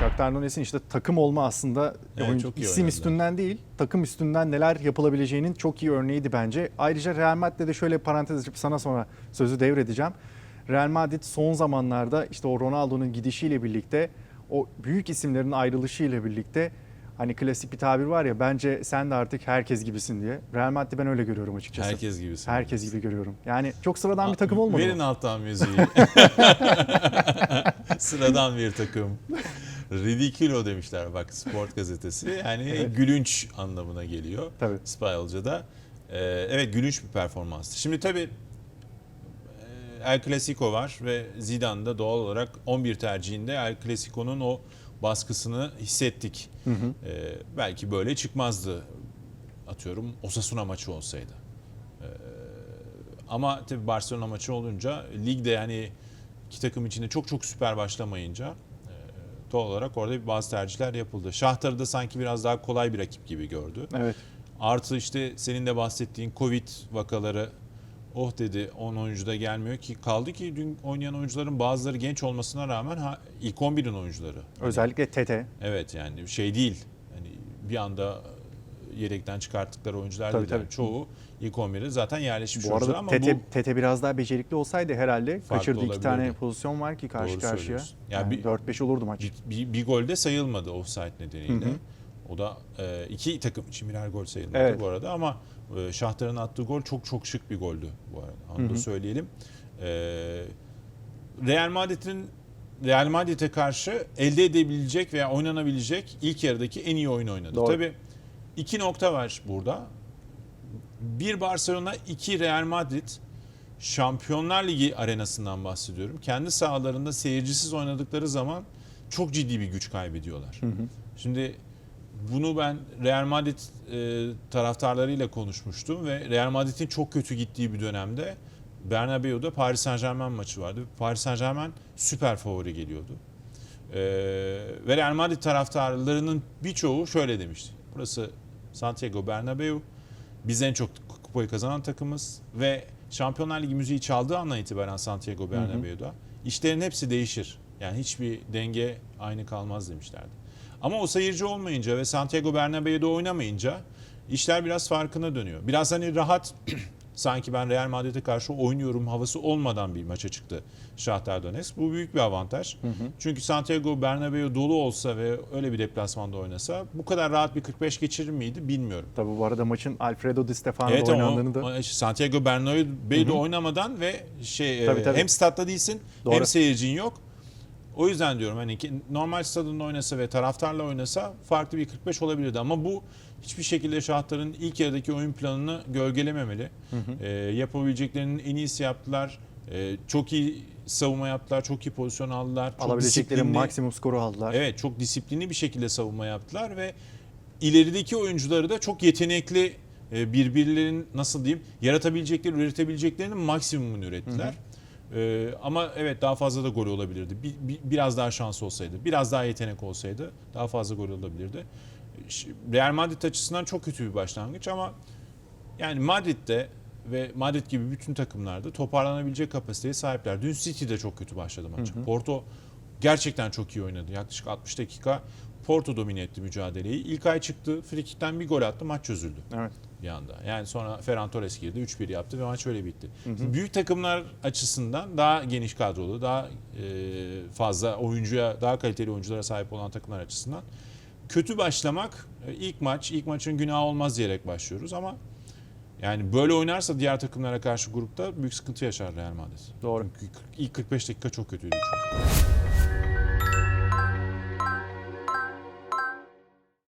Shakhtar Donetsk'in işte takım olma aslında Evet, oyuncu- çok iyi isim oynadılar. üstünden değil, takım üstünden neler yapılabileceğinin çok iyi örneğiydi bence. Ayrıca Real Madrid'de şöyle parantez açıp sana sonra sözü devredeceğim. Real Madrid son zamanlarda işte o Ronaldo'nun gidişiyle birlikte o büyük isimlerin ayrılışıyla birlikte hani klasik bir tabir var ya bence sen de artık herkes gibisin diye. Real Madrid'i ben öyle görüyorum açıkçası. Herkes gibisin. Herkes gibi görüyorum. Yani çok sıradan bir takım olmadı Verin mı? alttan müziği. Sıradan bir takım. Ridiculo demişler bak sport gazetesi. Yani gülünç anlamına geliyor. Tabii. İspanyolca'da. Ee, evet gülünç bir performanstı. Şimdi tabii e, El Clasico var ve Zidane da doğal olarak 11 tercihinde El Clasico'nun o baskısını hissettik. Ee, belki böyle çıkmazdı atıyorum Osasuna maçı olsaydı. Ee, ama tabii Barcelona maçı olunca ligde yani iki takım içinde çok çok süper başlamayınca doğal olarak orada bazı tercihler yapıldı. Şahtar'ı da sanki biraz daha kolay bir rakip gibi gördü. Evet. Artı işte senin de bahsettiğin Covid vakaları oh dedi 10 oyuncu da gelmiyor ki kaldı ki dün oynayan oyuncuların bazıları genç olmasına rağmen ha, ilk 11'in oyuncuları. Özellikle Tete. Evet yani şey değil. Hani bir anda yedekten çıkarttıkları oyuncular Tabii, değil. tabii. Çoğu ilk 11'e zaten yerleşmiş Bu arada ama Tete, bu Tete biraz daha becerikli olsaydı herhalde kaçırdığı iki tane pozisyon var ki karşı Doğru karşıya. Yani bir- 4-5 olurdu maç. bir, bir, bir golde sayılmadı offside nedeniyle. Hı hı. O da e, iki takım için birer gol sayılmadı Evet. bu arada ama e, Şahtar'ın attığı gol çok çok şık bir goldü bu arada. Onu Hı da söyleyelim. E, Real Madrid'in Real Madrid'e karşı elde edebilecek veya oynanabilecek ilk yarıdaki en iyi oyun oynadı. Doğru. Tabii iki nokta var burada. Bir Barcelona, iki Real Madrid. Şampiyonlar Ligi arenasından bahsediyorum. Kendi sahalarında seyircisiz oynadıkları zaman çok ciddi bir güç kaybediyorlar. Şimdi bunu ben Real Madrid e, taraftarlarıyla konuşmuştum ve Real Madrid'in çok kötü gittiği bir dönemde Bernabeu'da Paris Saint Germain maçı vardı. Paris Saint Germain süper favori geliyordu. E, ve Real Madrid taraftarlarının birçoğu şöyle demişti. Burası Santiago Bernabeu. Biz en çok kupayı kazanan takımız ve Şampiyonlar Ligi müziği çaldığı andan itibaren Santiago Bernabeu'da işlerin hepsi değişir. Yani hiçbir denge aynı kalmaz demişlerdi. Ama o seyirci olmayınca ve Santiago Bernabeu'da oynamayınca işler biraz farkına dönüyor. Biraz hani rahat sanki ben Real Madrid'e karşı oynuyorum havası olmadan bir maça çıktı Shakhtar Donetsk. Bu büyük bir avantaj. Çünkü Santiago Bernabeu dolu olsa ve öyle bir deplasmanda oynasa bu kadar rahat bir 45 geçirir miydi bilmiyorum. Tabii bu arada maçın Alfredo Di Stefano'da Evet oynandığını da o- Santiago Bernabeu'de oynamadan ve şey Tabii, e, tabii. hem statta değilsin Doğru. hem seyircin yok. O yüzden diyorum hani ki normal stadında oynasa ve taraftarla oynasa farklı bir 45 olabilirdi ama bu hiçbir şekilde Şahtar'ın ilk yarıdaki oyun planını gölgelememeli. E, yapabileceklerinin en iyisi yaptılar. E, çok iyi savunma yaptılar, çok iyi pozisyon aldılar. Çok alabilecekleri maksimum skoru aldılar. Evet çok disiplinli bir şekilde savunma yaptılar ve ilerideki oyuncuları da çok yetenekli e, birbirlerinin nasıl diyeyim yaratabilecekleri, üretebileceklerinin maksimumunu ürettiler. E, ama evet daha fazla da gol olabilirdi. Bir, bir- biraz daha şans olsaydı, biraz daha yetenek olsaydı daha fazla gol olabilirdi. Real Madrid açısından çok kötü bir başlangıç ama yani Madrid'de ve Madrid gibi bütün takımlarda toparlanabilecek kapasiteye sahipler. Dün City de çok kötü başladı maça. Porto gerçekten çok iyi oynadı. Yaklaşık 60 dakika Porto domine etti mücadeleyi. İlk ay çıktı, frikikten bir gol attı, maç çözüldü Evet. Bir anda. Yani sonra Ferran Torres girdi, 3-1 yaptı ve maç öyle bitti. Şimdi büyük takımlar açısından daha geniş kadrolu, daha e, fazla oyuncuya, daha kaliteli oyunculara sahip olan takımlar açısından kötü başlamak e, ilk maç, ilk maçın günahı olmaz diyerek başlıyoruz ama yani böyle oynarsa diğer takımlara karşı grupta büyük sıkıntı yaşar Real Madrid. Doğru. Çünkü ilk 45 dakika çok kötüydü çünkü.